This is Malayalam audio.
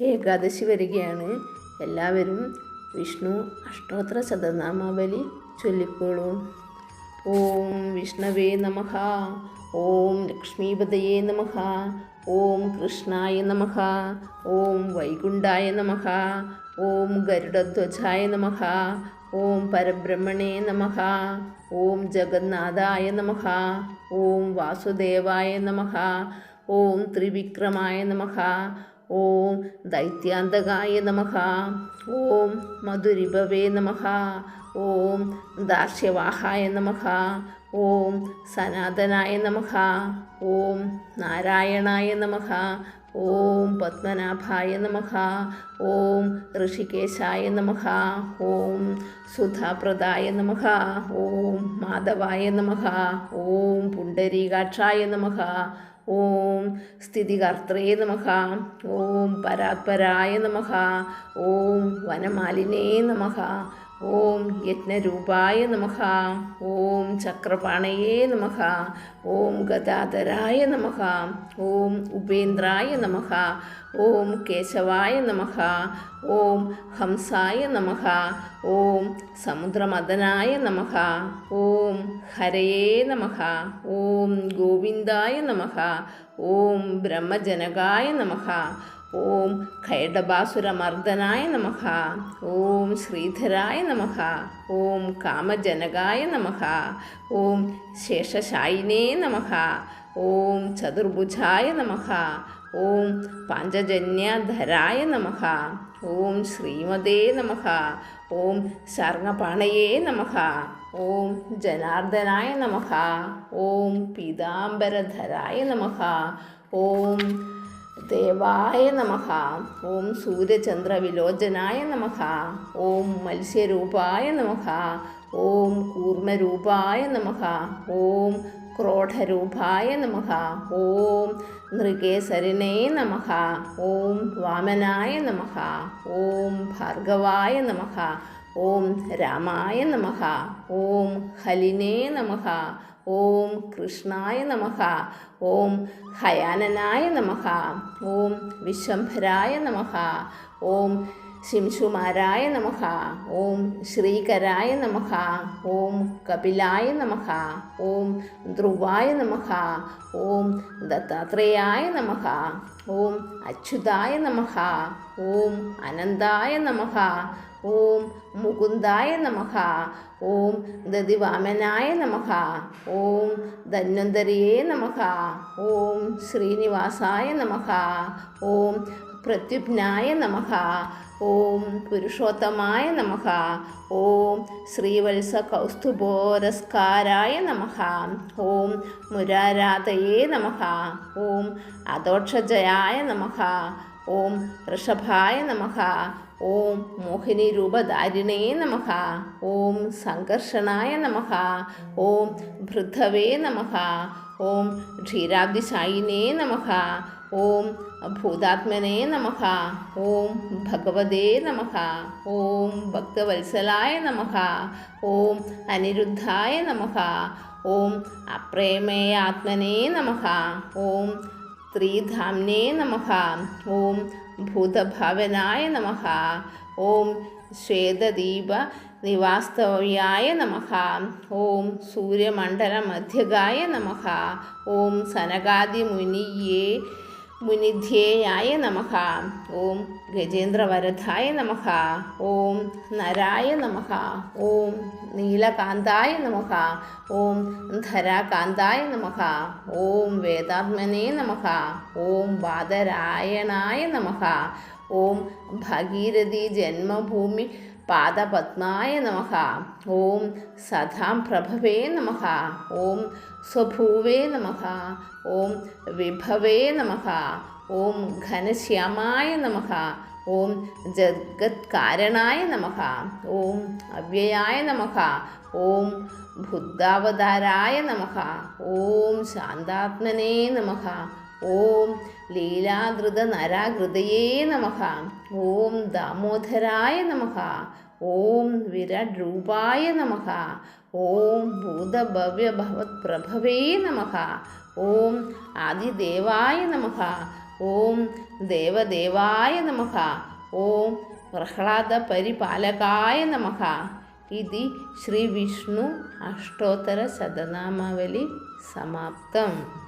ഏകാദശി വരികയാണ്. എല്ലാവരും വിഷ്ണു അഷ്ടോത്തര ശതനാമാവലി ചൊല്ലിക്കോളൂ. ഓം വിഷ്ണവേ നമ. ഓം ലക്ഷ്മീപതയേ നമ. ഓം കൃഷ്ണായ നമ. ഓം വൈകുണ്ഠായ നമ. ഓം ഗരുഡധ്വജായ നമ. ഓം പരബ്രഹ്മണേ നമ. ഓം ജഗന്നാഥായ നമ. ഓം വാസുദേവായ നമ. ഓം ത്രിവിക്രമായ നമഃ. ഓം ദൈത്യാന്തകായ നമഃ. ഓം മധുരിഭവേ നമഃ. ഓം ദാർശ്യവാഹായ നമഃ. ഓം സനാതനായ നമഃ. ഓം നാരായണായ നമഃ. ഓം പത്മനാഭായ നമഃ. ഓം ഋഷികേശായ നമഃ. ഓം സുധാപ്രദായ നമഃ. ഓം മാധവായ നമഃ. ഓം പുണ്ടരീകാക്ഷായ നമഃ. ഓം സ്ഥിതികർത്രേ നമഹ ഓം പരാത്പരായ നമഹ ഓം വനമാലിനേ നമഃ. ഓം യജ്ഞരൂപായ നമഃ. ഓം ചക്രപാണയേ നമഃ. ഓം ഗദാധരായ നമഃ. ഓം ഉപേന്ദ്രായ നമഃ. ഓം കേശവായ നമഃ. ഓം ഹംസായ നമഃ. ഓം സമുദ്രമദനായ നമഃ. ഓം ഹരയേ നമഃ. ഓം ഗോവിന്ദായ നമഃ. ഓം ബ്രഹ്മജനകായ നമഃ. ഓം ഖൈഡബാസുരമർദ്ദനായ നമഃ ഓം ശ്രീധരായ നമഃ ഓം കാമജനകായ നമഃ ഓം ശേഷശായിനേ നമഃ ഓം ചതുർഭുജായ നമഃ ഓം പാഞ്ചജന്യധരായ നമഃ ഓം ശ്രീമതേ നമഃ ഓം ശർണപാണയേ നമഃ ഓം ജനാർദ്ദനായ നമഃ ഓം പീതാംബരധരായ നമഃ ഓം ദേവായ നമഃ. ഓം സൂര്യചന്ദ്ര വിലോചനായ നമഃ. ഓം മത്സ്യരൂപായ നമഃ. ഓം കൂർമ്മരൂപായ നമഃ. ഓം ക്രോഢരൂപായ നമഃ. ഓം നൃകേസരിനേ നമഃ. ഓം വാമനായ നമഃ. ഓം ഭാർഗവായ നമഃ. ഓം രാമായ നമഃ. ഓം ഹലിനേ നമഃ. ഓം കൃഷ്ണായ നമഃ. ഓം ഹയാനനായ നമഃ. ഓം വിശ്വംഭരായ നമഃ. ഓം ശിംശുമാരായ നമഃ ഓം ശ്രീകരായ നമഃ ഓം കപിലായ നമഃ ഓം ധ്രുവായ നമഃ ഓം ദത്താത്രേയായ നമഃ ഓം അച്യുതായ നമഃ ഓം അനന്തായ നമഃ ഓം മുകുന്ദായ നമഃ ഓം ദതിവാമനായ നമഃ ഓം ധന്വന്തരിയേ നമഃ ഓം ശ്രീനിവാസായ നമഃ ഓം പ്രത്യുപ്നായ നമഃ. ഓം പുരുഷോത്തമായ നമഃ. ഓം ശ്രീവത്സ കൗസ്തുഭോരസ്കാരായ നമഃ. ഓം മുരാരാധയേ നമഃ. ഓം അദോക്ഷജയായ നമഃ. ഓം ഋഷഭായ നമഃ. ഓം മോഹിനി രൂപധാരിണേ നമഃ. ഓം സംഘർഷണായ നമഃ. ഓം ഭൃദ്ധവേ നമഃ. ഓം ക്ഷീരാബ്ദിശായിനേ നമഃ. ഓം ഭൂതാത്മനേ നമഃ. ഓം ഭഗവതേ നമഃ. ഓം ഭക്തവത്സലായ നമഃ. ഓം അനിരുദ്ധായ നമഃ. ഓം അപ്രേമേയാത്മനേ നമഃ. ഓം ത്രിധാംനേ നമഃ. ഓം ഭൂതഭാവനായ നമഃ. ഓം ശ്വേതദീപ നിവാസ്തവ്യായ നമഃ. ഓം സൂര്യമണ്ഡലമധ്യകായ നമഃ. ഓം സനകാദിമുനിയേ മുനിധ്യേയായ നമഃ. ഓം ഗജേന്ദ്രവരധായ നമഃ. ഓം നരായ നമഃ. ഓം നീലകാന്തായ നമഃ. ഓം ധരാകാന്തായ നമഃ. ഓം വേദാത്മനേ നമഃ. ഓം ബാദരായണായ നമഃ. ഓം ഭഗീരഥി ജന്മഭൂമി പാദപത്മായ നമഃ. ഓം സദാം പ്രഭവേ നമഃ. ഓം സ്വഭൂവേ നമഃ. ഓം വിഭവേ നമഃ. ഓം ഘനശ്യാമായ നമഃ. ഓം ജഗത്കാരണായ നമഃ. ഓം അവ്യയായ നമഃ. ഓം ബുദ്ധാവതാരായ നമഃ. ഓം ശാന്താത്മനേ നമഃ. ഓം ലീലാകൃത നരാകൃതയേ നമഃ. ഓം ദാമോദരായ നമഃ. ഓം വിരാട് രൂപായ നമഃ. ഓം ഭൂതഭവ്യഭവത് പ്രഭവേ നമഃ. ഓം ആദിദേവായ നമഃ. ഓം ദേവദേവായ നമഃ. ഓം പ്രഹ്ലാദപരിപാലകായ നമഃ. ഇതി ശ്രീ വിഷ്ണു അഷ്ടോത്തര ശതനാമാവലി സമാപ്തം.